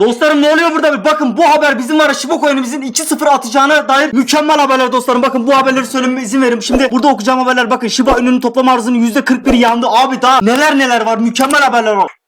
Dostlarım ne oluyor burada? Bakın bu haber bizim Shiba Coin'imizin 2-0 atacağına dair mükemmel haberler dostlarım. Bakın bu haberleri söylememe izin verin. Şimdi burada okuyacağım haberler bakın Shiba Inu'nun toplam arzının %41'i yandı. Abi daha neler neler var mükemmel haberler var.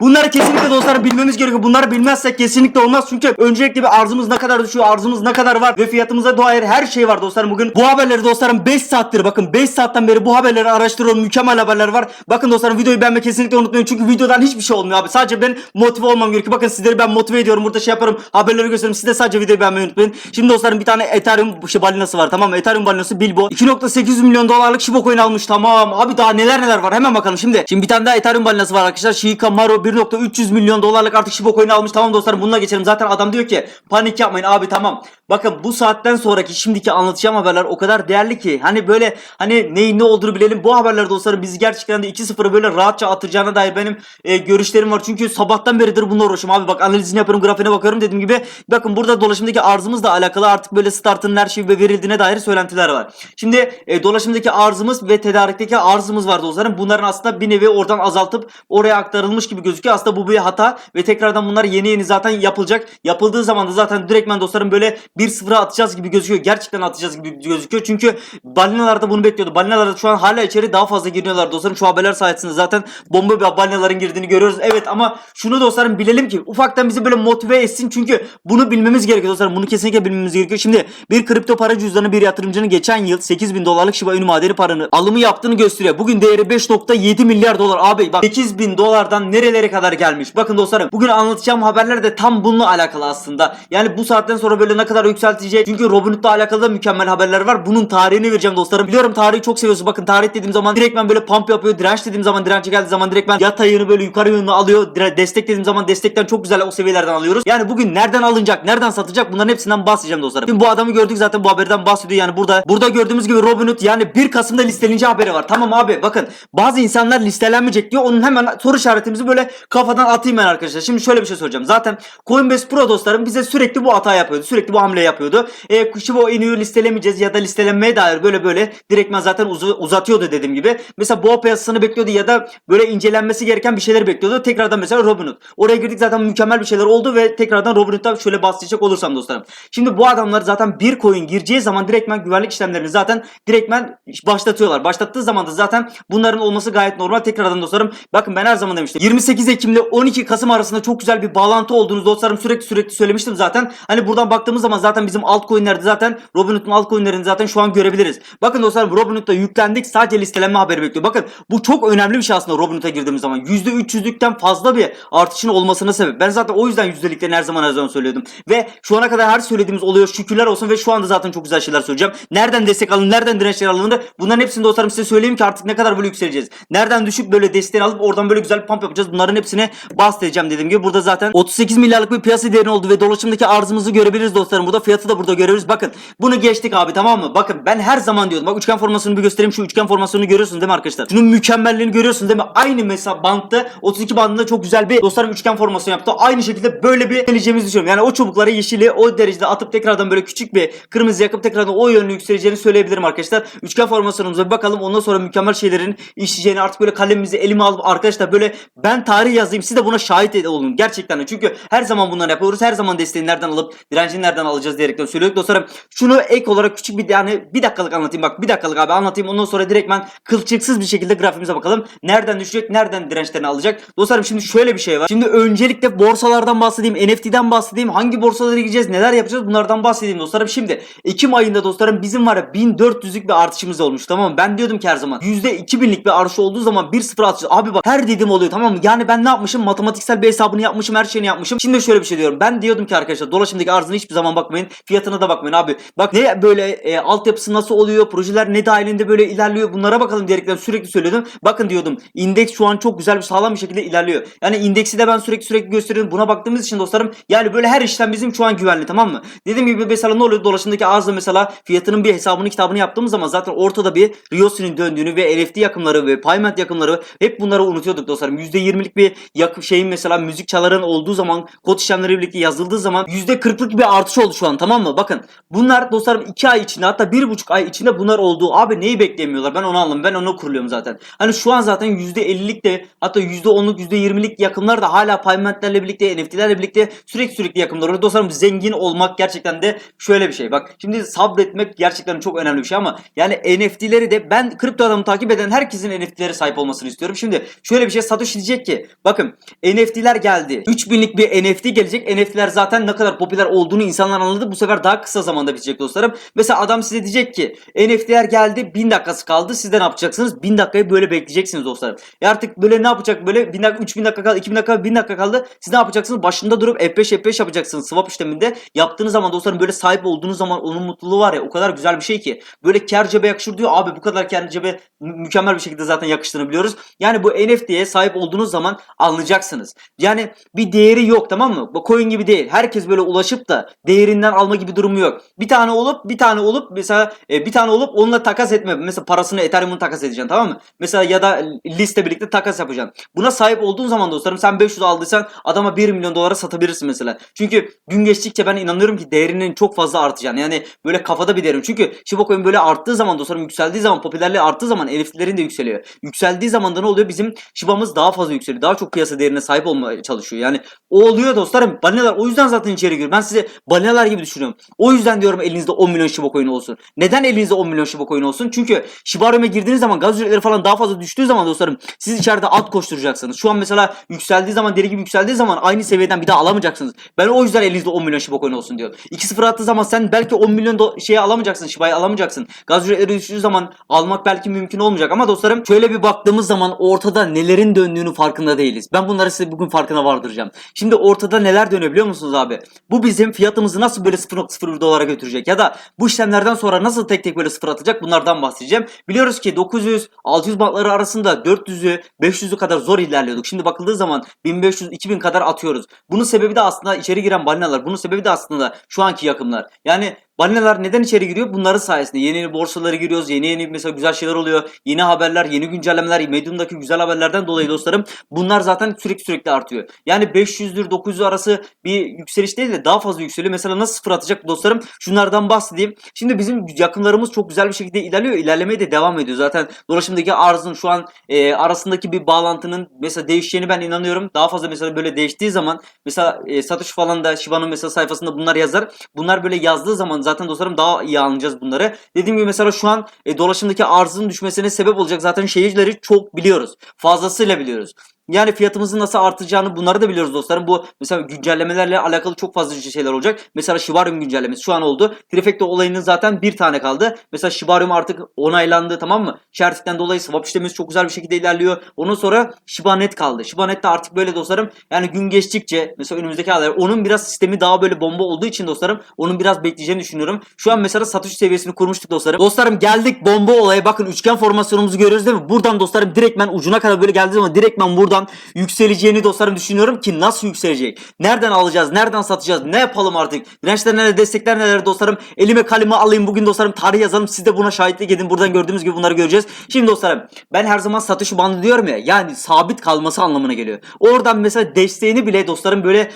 Bunları kesinlikle dostlarım bilmemiz gerekiyor. Bunları bilmezsek kesinlikle olmaz. Çünkü öncelikle bir arzımız ne kadar düşüyor, arzımız ne kadar var ve fiyatımıza dair her şey var dostlarım. Bugün bu haberleri dostlarım 5 saattir bakın 5 saatten beri bu haberleri araştırıyorum. Mükemmel haberler var. Bakın dostlarım videoyu beğenmeyi kesinlikle unutmayın. Çünkü videodan hiçbir şey olmuyor abi. Sadece ben motive olmam gerekiyor. Bakın sizleri ben motive ediyorum. Burada şey yaparım. Haberleri gösteririm. Siz de sadece videoyu beğenmeyi unutmayın. Şimdi dostlarım bir tane Ethereum şey balinası var tamam mı? Ethereum balinası Bilbo 2.8 milyon dolarlık Shiba Coin almış tamam. Abi daha neler neler var. Hemen bakalım şimdi. Şimdi bir tane daha Ethereum balinası var arkadaşlar. Shikamaru 1.300 milyon dolarlık artık Shiba Coin almış. Tamam dostlarım bununla geçelim. Zaten adam diyor ki panik yapmayın abi tamam. Bakın bu saatten sonraki şimdiki anlatacağım haberler o kadar değerli ki. Hani böyle hani neyin ne olduğunu bilelim. Bu haberler dostlarım bizi gerçekten de 2-0'ı böyle rahatça atacağına dair benim e, görüşlerim var. Çünkü sabahtan beridir bununla uğraşıyorum abi. Bak analizini yapıyorum grafiğine bakıyorum dediğim gibi. Bakın burada dolaşımdaki arzımızla alakalı artık böyle startın her şey ve verildiğine dair söylentiler var. Şimdi e, dolaşımdaki arzımız ve tedarikteki arzımız var dostlarım. Bunların aslında bir nevi oradan azaltıp oraya aktarılmış gibi gözüküyor. Aslında bu bir hata ve tekrardan bunlar yeni yeni zaten yapılacak. Yapıldığı zaman da zaten direktmen dostlarım böyle 1-0'a atacağız gibi gözüküyor. Gerçekten atacağız gibi gözüküyor. Çünkü balinalar da bunu bekliyordu. Balinalar da şu an hala içeri daha fazla giriyorlar dostlarım. Şu haberler sayesinde zaten bomba bir balinaların girdiğini görüyoruz. Evet ama şunu dostlarım bilelim ki ufaktan bizi böyle motive etsin. Çünkü bunu bilmemiz gerekiyor dostlarım. Bunu kesinlikle bilmemiz gerekiyor. Şimdi bir kripto para cüzdanı bir yatırımcının geçen yıl 8000 dolarlık Shiba Inu madeni paranı alımı yaptığını gösteriyor. Bugün değeri 5.7 milyar dolar. Abi bak 8000 dolardan nerelere kadar gelmiş. Bakın dostlarım bugün anlatacağım haberler de tam bununla alakalı aslında. Yani bu saatten sonra böyle ne kadar yükseltecek. Çünkü Robinhood'la alakalı da mükemmel haberler var. Bunun tarihini vereceğim dostlarım. Biliyorum tarihi çok seviyorsunuz. Bakın tarih dediğim zaman direktmen böyle pump yapıyor. Direnç dediğim zaman dirençe geldiği zaman direktmen yatayını böyle yukarı yönlü alıyor. Dire- destek dediğim zaman destekten çok güzel o seviyelerden alıyoruz. Yani bugün nereden alınacak, nereden satacak bunların hepsinden bahsedeceğim dostlarım. Şimdi bu adamı gördük zaten bu haberden bahsediyor. Yani burada burada gördüğümüz gibi Robinhood yani 1 Kasım'da listeleneceği haberi var. Tamam abi bakın bazı insanlar listelenmeyecek diyor. Onun hemen soru işaretimizi böyle kafadan atayım ben arkadaşlar. Şimdi şöyle bir şey soracağım. Zaten Coinbase Pro dostlarım bize sürekli bu hata yapıyordu. Sürekli bu hamle yapıyordu. E, Shiba Inu'yu listelemeyeceğiz ya da listelenmeye dair böyle böyle direktmen zaten uzu- uzatıyordu dediğim gibi. Mesela boğa piyasasını bekliyordu ya da böyle incelenmesi gereken bir şeyler bekliyordu. Tekrardan mesela Robinhood. Oraya girdik zaten mükemmel bir şeyler oldu ve tekrardan Robinhood'da şöyle bahsedecek olursam dostlarım. Şimdi bu adamlar zaten bir coin gireceği zaman direktmen güvenlik işlemlerini zaten direktmen başlatıyorlar. Başlattığı zaman da zaten bunların olması gayet normal. Tekrardan dostlarım bakın ben her zaman demiştim. 28 Ekim ile 12 Kasım arasında çok güzel bir bağlantı olduğunu dostlarım sürekli sürekli söylemiştim zaten. Hani buradan baktığımız zaman zaten bizim altcoin'lerde zaten Robinhood'un altcoin'lerini zaten şu an görebiliriz. Bakın dostlarım Robinhood'da yüklendik. Sadece listelenme haberi bekliyor. Bakın bu çok önemli bir şey aslında Robinhood'a girdiğimiz zaman. %300'lükten fazla bir artışın olmasına sebep. Ben zaten o yüzden yüzdeliklerini her zaman her zaman söylüyordum. Ve şu ana kadar her söylediğimiz oluyor. Şükürler olsun ve şu anda zaten çok güzel şeyler söyleyeceğim. Nereden destek alın, nereden dirençler alındı? Bunların hepsini dostlarım size söyleyeyim ki artık ne kadar böyle yükseleceğiz. Nereden düşüp böyle desteğini alıp oradan böyle güzel bir pump yapacağız. Bunların hepsini bahsedeceğim dediğim gibi. Burada zaten 38 milyarlık bir piyasa değeri oldu ve dolaşımdaki arzımızı görebiliriz dostlarım. Burada fiyatı da burada görebiliriz. Bakın bunu geçtik abi tamam mı? Bakın ben her zaman diyordum. Bak üçgen formasyonunu bir göstereyim. Şu üçgen formasyonunu görüyorsunuz değil mi arkadaşlar? Şunun mükemmelliğini görüyorsunuz değil mi? Aynı mesela bantta 32 bandında çok güzel bir dostlarım üçgen formasyon yaptı. Aynı şekilde böyle bir geleceğimizi düşünüyorum. Yani o çubukları yeşili o derecede atıp tekrardan böyle küçük bir kırmızı yakıp tekrardan o yönlü yükseleceğini söyleyebilirim arkadaşlar. Üçgen formasyonumuza bir bakalım. Ondan sonra mükemmel şeylerin işleyeceğini artık böyle kalemimizi elime alıp arkadaşlar böyle ben tarih yazayım. Siz de buna şahit olun. Gerçekten. Çünkü her zaman bunları yapıyoruz. Her zaman desteğini nereden alıp direncini nereden alacağız diyerekten söylüyoruz. Dostlarım şunu ek olarak küçük bir yani bir dakikalık anlatayım. Bak bir dakikalık abi anlatayım. Ondan sonra direktmen kılçıksız bir şekilde grafiğimize bakalım. Nereden düşecek? Nereden dirençlerini alacak? Dostlarım şimdi şöyle bir şey var. Şimdi öncelikle borsalardan bahsedeyim. NFT'den bahsedeyim. Hangi borsalara gideceğiz? Neler yapacağız? Bunlardan bahsedeyim dostlarım. Şimdi Ekim ayında dostlarım bizim var ya 1400'lük bir artışımız olmuş tamam mı? Ben diyordum ki her zaman %2000'lik bir artış olduğu zaman 1-0 artış. Abi bak her dediğim oluyor tamam mı? Yani ben ne yapmışım? Matematiksel bir hesabını yapmışım. Her şeyini yapmışım. Şimdi şöyle bir şey diyorum. Ben diyordum ki arkadaşlar dolaşımdaki arzına hiçbir zaman bakmayın. Fiyatına da bakmayın abi. Bak ne böyle e, altyapısı nasıl oluyor? Projeler ne dahilinde böyle ilerliyor? Bunlara bakalım diyerekten sürekli söylüyordum. Bakın diyordum. indeks şu an çok güzel bir sağlam bir şekilde ilerliyor. Yani indeksi de ben sürekli sürekli gösteriyorum. Buna baktığımız için dostlarım yani böyle her işlem bizim şu an güvenli tamam mı? Dediğim gibi mesela ne oluyor? Dolaşımdaki arzda mesela fiyatının bir hesabını kitabını yaptığımız zaman zaten ortada bir Riosi'nin döndüğünü ve NFT yakımları ve payment yakımları hep bunları unutuyorduk dostlarım. %20'lik bir yakıp şeyin mesela müzik çaların olduğu zaman kod işlemleriyle birlikte yazıldığı zaman %40'lık bir artış oldu şu an tamam mı? Bakın bunlar dostlarım 2 ay içinde hatta 1,5 ay içinde bunlar oldu. Abi neyi beklemiyorlar? Ben onu anlamadım. Ben onu kuruluyorum zaten. Hani şu an zaten %50'lik de hatta %10'luk %20'lik yakımlar da hala paymentlerle birlikte NFT'lerle birlikte sürekli sürekli yakımlar oluyor. Dostlarım zengin olmak gerçekten de şöyle bir şey. Bak şimdi sabretmek gerçekten çok önemli bir şey ama yani NFT'leri de ben kripto adamı takip eden herkesin NFT'lere sahip olmasını istiyorum. Şimdi şöyle bir şey Satoshi diyecek ki bakın NFT'ler geldi. 3000'lik bir NFT gelecek. NFT'ler zaten ne kadar popüler olduğunu insanlar anladı. Bu sefer daha kısa zamanda bitecek dostlarım. Mesela adam size diyecek ki NFT'ler geldi 1000 dakikası kaldı. Siz de ne yapacaksınız? 1000 dakikayı böyle bekleyeceksiniz dostlarım. Ya artık böyle ne yapacak? Böyle 1000 dakika 3000 dakika kaldı 2000 dakika 1000 dakika kaldı. Siz ne yapacaksınız? Başında durup F5 F5 yapacaksınız swap işleminde. Yaptığınız zaman dostlarım böyle sahip olduğunuz zaman onun mutluluğu var ya o kadar güzel bir şey ki. Böyle kar cebe yakışır diyor. Abi bu kadar kar cebe mü- mükemmel bir şekilde zaten yakıştığını biliyoruz. Yani bu NFT'ye sahip olduğunuz zaman anlayacaksınız. Yani bir değeri yok tamam mı? Bu coin gibi değil. Herkes böyle ulaşıp da değerinden alma gibi durumu yok. Bir tane olup bir tane olup mesela e, bir tane olup onunla takas etme. Mesela parasını Ethereum'un takas edeceksin tamam mı? Mesela ya da liste birlikte takas yapacaksın. Buna sahip olduğun zaman dostlarım sen 500 aldıysan adama 1 milyon dolara satabilirsin mesela. Çünkü gün geçtikçe ben inanıyorum ki değerinin çok fazla artacağını. Yani böyle kafada bir değerim. Çünkü Shiba Coin böyle arttığı zaman dostlarım yükseldiği zaman popülerliği arttığı zaman NFT'lerin de yükseliyor. Yükseldiği zaman da ne oluyor? Bizim Shiba'mız daha fazla yükseliyor. Daha çok piyasa değerine sahip olmaya çalışıyor. Yani o oluyor dostlarım. Balinalar o yüzden zaten içeri giriyor. Ben size balinalar gibi düşünüyorum. O yüzden diyorum elinizde 10 milyon Shiba Coin olsun. Neden elinizde 10 milyon Shiba Coin olsun? Çünkü Shiba Inu'ya girdiğiniz zaman gaz ücretleri falan daha fazla düştüğü zaman dostlarım siz içeride at koşturacaksınız. Şu an mesela yükseldiği zaman deli gibi yükseldiği zaman aynı seviyeden bir daha alamayacaksınız. Ben o yüzden elinizde 10 milyon Shiba Coin olsun diyorum. 2-0 attığı zaman sen belki 10 milyon şeye alamayacaksın. Shiba'yı alamayacaksın. Gaz ücretleri düştüğü zaman almak belki mümkün olmayacak ama dostlarım şöyle bir baktığımız zaman ortada nelerin döndüğünü farkında değiliz. Ben bunları size bugün farkına vardıracağım. Şimdi ortada neler dönüyor biliyor musunuz abi? Bu bizim fiyatımızı nasıl böyle 0.01 dolara götürecek ya da bu işlemlerden sonra nasıl tek tek böyle sıfır atacak bunlardan bahsedeceğim. Biliyoruz ki 900 600 bantları arasında 400'ü 500'ü kadar zor ilerliyorduk. Şimdi bakıldığı zaman 1500 2000 kadar atıyoruz. Bunun sebebi de aslında içeri giren balinalar. Bunun sebebi de aslında şu anki yakımlar. Yani Balinalar neden içeri giriyor? Bunların sayesinde. Yeni yeni borsalara giriyoruz. Yeni yeni mesela güzel şeyler oluyor. Yeni haberler, yeni güncellemeler, Medium'daki güzel haberlerden dolayı dostlarım bunlar zaten sürekli sürekli artıyor. Yani 500'dür 900 arası bir yükseliş değil de daha fazla yükseliyor. Mesela nasıl sıfır atacak dostlarım? Şunlardan bahsedeyim. Şimdi bizim yakınlarımız çok güzel bir şekilde ilerliyor. İlerlemeye de devam ediyor. Zaten dolaşımdaki arzın şu an e, arasındaki bir bağlantının mesela değişeceğini ben inanıyorum. Daha fazla mesela böyle değiştiği zaman mesela e, satış falan da Shiba'nın mesela sayfasında bunlar yazar. Bunlar böyle yazdığı zaman zaten dostlarım daha iyi anlayacağız bunları. Dediğim gibi mesela şu an e, dolaşımdaki arzın düşmesine sebep olacak zaten şeyleri çok biliyoruz. Fazlasıyla biliyoruz. Yani fiyatımızın nasıl artacağını bunları da biliyoruz dostlarım. Bu mesela güncellemelerle alakalı çok fazla şeyler olacak. Mesela Shibarium güncellemesi şu an oldu. Trifecta olayının zaten bir tane kaldı. Mesela Shibarium artık onaylandı tamam mı? Şertikten dolayı swap işlemimiz çok güzel bir şekilde ilerliyor. Ondan sonra Shibanet kaldı. Shibanet de artık böyle dostlarım. Yani gün geçtikçe mesela önümüzdeki aylar onun biraz sistemi daha böyle bomba olduğu için dostlarım onun biraz bekleyeceğini düşünüyorum. Şu an mesela satış seviyesini kurmuştuk dostlarım. Dostlarım geldik bomba olaya. Bakın üçgen formasyonumuzu görüyoruz değil mi? Buradan dostlarım direktmen ucuna kadar böyle geldiği zaman direktmen buradan yükseleceğini dostlarım düşünüyorum ki nasıl yükselecek? Nereden alacağız? Nereden satacağız? Ne yapalım artık? Dirençler neler? Destekler neler dostlarım? Elime kalemi alayım bugün dostlarım tarih yazalım. Siz de buna şahitlik edin. Buradan gördüğümüz gibi bunları göreceğiz. Şimdi dostlarım ben her zaman satış bandı diyorum ya. Yani sabit kalması anlamına geliyor. Oradan mesela desteğini bile dostlarım böyle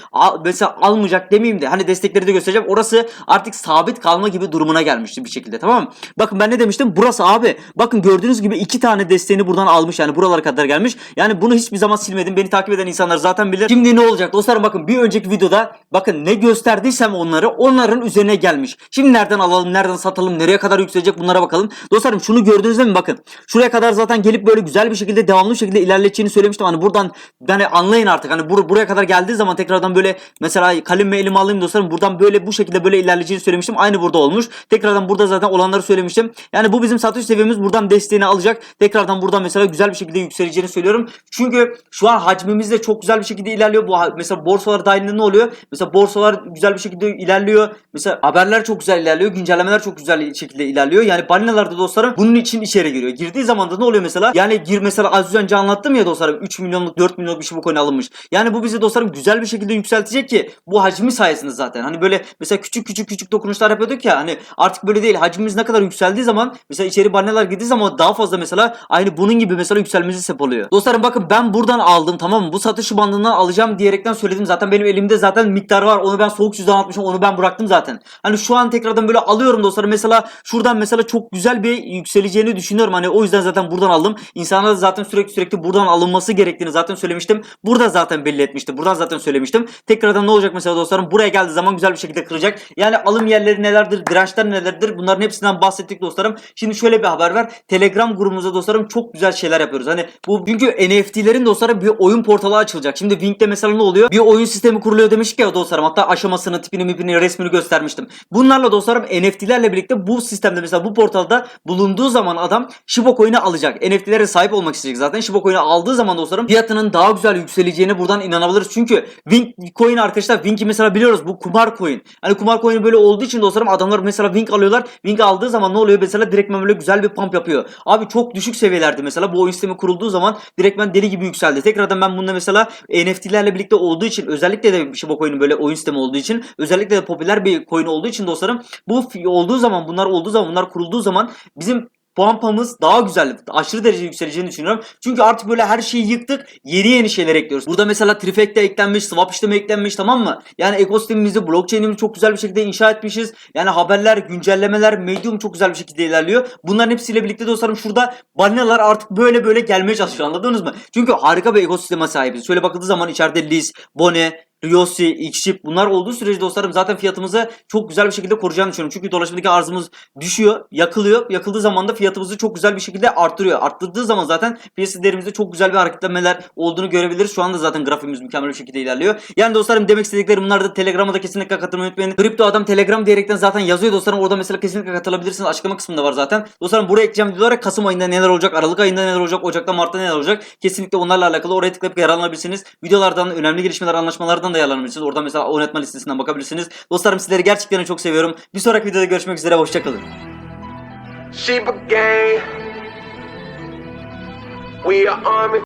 mesela almayacak demeyeyim de hani destekleri de göstereceğim. Orası artık sabit kalma gibi durumuna gelmişti bir şekilde tamam mı? Bakın ben ne demiştim? Burası abi. Bakın gördüğünüz gibi iki tane desteğini buradan almış yani buralara kadar gelmiş. Yani bunu hiçbir zaman silmedim. Beni takip eden insanlar zaten bilir. Şimdi ne olacak dostlarım bakın bir önceki videoda bakın ne gösterdiysem onları onların üzerine gelmiş. Şimdi nereden alalım, nereden satalım, nereye kadar yükselecek bunlara bakalım. Dostlarım şunu gördünüz mi bakın. Şuraya kadar zaten gelip böyle güzel bir şekilde devamlı şekilde ilerleteceğini söylemiştim. Hani buradan yani anlayın artık. Hani bur- buraya kadar geldiği zaman tekrardan böyle mesela kalemi elime alayım dostlarım. Buradan böyle bu şekilde böyle ilerleyeceğini söylemiştim. Aynı burada olmuş. Tekrardan burada zaten olanları söylemiştim. Yani bu bizim satış seviyemiz buradan desteğini alacak. Tekrardan buradan mesela güzel bir şekilde yükseleceğini söylüyorum. Çünkü şu an hacmimiz de çok güzel bir şekilde ilerliyor. Bu mesela borsalar dahilinde ne oluyor? Mesela borsalar güzel bir şekilde ilerliyor. Mesela haberler çok güzel ilerliyor. Güncellemeler çok güzel şekilde ilerliyor. Yani balinalar da dostlarım bunun için içeri giriyor. Girdiği zaman da ne oluyor mesela? Yani gir mesela az önce anlattım ya dostlarım 3 milyonluk 4 milyonluk bir şey bu coin alınmış. Yani bu bizi dostlarım güzel bir şekilde yükseltecek ki bu hacmi sayesinde zaten. Hani böyle mesela küçük küçük küçük dokunuşlar yapıyorduk ya hani artık böyle değil. Hacmimiz ne kadar yükseldiği zaman mesela içeri balinalar girdiği zaman daha fazla mesela aynı bunun gibi mesela yükselmemize sebep oluyor. Dostlarım bakın ben burada buradan aldım tamam mı? Bu satış bandından alacağım diyerekten söyledim. Zaten benim elimde zaten miktar var. Onu ben soğuk yüzden atmışım. Onu ben bıraktım zaten. Hani şu an tekrardan böyle alıyorum dostlarım. Mesela şuradan mesela çok güzel bir yükseleceğini düşünüyorum. Hani o yüzden zaten buradan aldım. İnsanlara zaten sürekli sürekli buradan alınması gerektiğini zaten söylemiştim. Burada zaten belli etmiştim. Buradan zaten söylemiştim. Tekrardan ne olacak mesela dostlarım? Buraya geldiği zaman güzel bir şekilde kıracak. Yani alım yerleri nelerdir? Dirençler nelerdir? Bunların hepsinden bahsettik dostlarım. Şimdi şöyle bir haber var. Telegram grubumuzda dostlarım çok güzel şeyler yapıyoruz. Hani bu çünkü NFT'lerin dostlarım bir oyun portalı açılacak. Şimdi Wink'te mesela ne oluyor? Bir oyun sistemi kuruluyor demiştik ya dostlarım. Hatta aşamasını, tipini, mipini, resmini göstermiştim. Bunlarla dostlarım NFT'lerle birlikte bu sistemde mesela bu portalda bulunduğu zaman adam Shiba Coin'i alacak. NFT'lere sahip olmak isteyecek zaten. Shiba Coin'i aldığı zaman dostlarım fiyatının daha güzel yükseleceğine buradan inanabiliriz. Çünkü Wink Coin arkadaşlar Wink'i mesela biliyoruz bu kumar coin. Hani kumar coin'i böyle olduğu için dostlarım adamlar mesela Wink alıyorlar. Wink aldığı zaman ne oluyor? Mesela direktmen böyle güzel bir pump yapıyor. Abi çok düşük seviyelerde mesela bu oyun sistemi kurulduğu zaman direktmen deli gibi yükseldi. Tekrardan ben bunda mesela NFT'lerle birlikte olduğu için özellikle de Shiba Coin'in böyle oyun sistemi olduğu için özellikle de popüler bir coin olduğu için dostlarım bu olduğu zaman bunlar olduğu zaman bunlar kurulduğu zaman bizim pumpamız daha güzel, aşırı derece yükseleceğini düşünüyorum. Çünkü artık böyle her şeyi yıktık, yeni yeni şeyler ekliyoruz. Burada mesela Trifecta eklenmiş, swap işlemi eklenmiş tamam mı? Yani ekosistemimizi, blockchain'imizi çok güzel bir şekilde inşa etmişiz. Yani haberler, güncellemeler, medium çok güzel bir şekilde ilerliyor. Bunların hepsiyle birlikte dostlarım şurada balinalar artık böyle böyle gelmeye çalışıyor anladınız mı? Çünkü harika bir ekosisteme sahibiz. Şöyle bakıldığı zaman içeride Liz, Bone, Ryosi, Xship bunlar olduğu sürece dostlarım zaten fiyatımızı çok güzel bir şekilde koruyacağını düşünüyorum. Çünkü dolaşımdaki arzımız düşüyor, yakılıyor. Yakıldığı zaman da fiyatımızı çok güzel bir şekilde arttırıyor. Arttırdığı zaman zaten piyasa değerimizde çok güzel bir hareketlenmeler olduğunu görebiliriz. Şu anda zaten grafiğimiz mükemmel bir şekilde ilerliyor. Yani dostlarım demek istediklerim bunlar da Telegram'a da kesinlikle katılmayı unutmayın. Kripto adam Telegram diyerekten zaten yazıyor dostlarım. Orada mesela kesinlikle katılabilirsiniz. Açıklama kısmında var zaten. Dostlarım buraya ekleyeceğim videolara Kasım ayında neler olacak, Aralık ayında neler olacak, Ocak'ta, Mart'ta neler olacak. Kesinlikle onlarla alakalı oraya tıklayıp yararlanabilirsiniz. Videolardan, önemli gelişmeler, anlaşmalardan da yararlanabilirsiniz. Orada mesela oynatma listesinden bakabilirsiniz. Dostlarım sizleri gerçekten çok seviyorum. Bir sonraki videoda görüşmek üzere. Hoşçakalın. Sheba gang. We are army.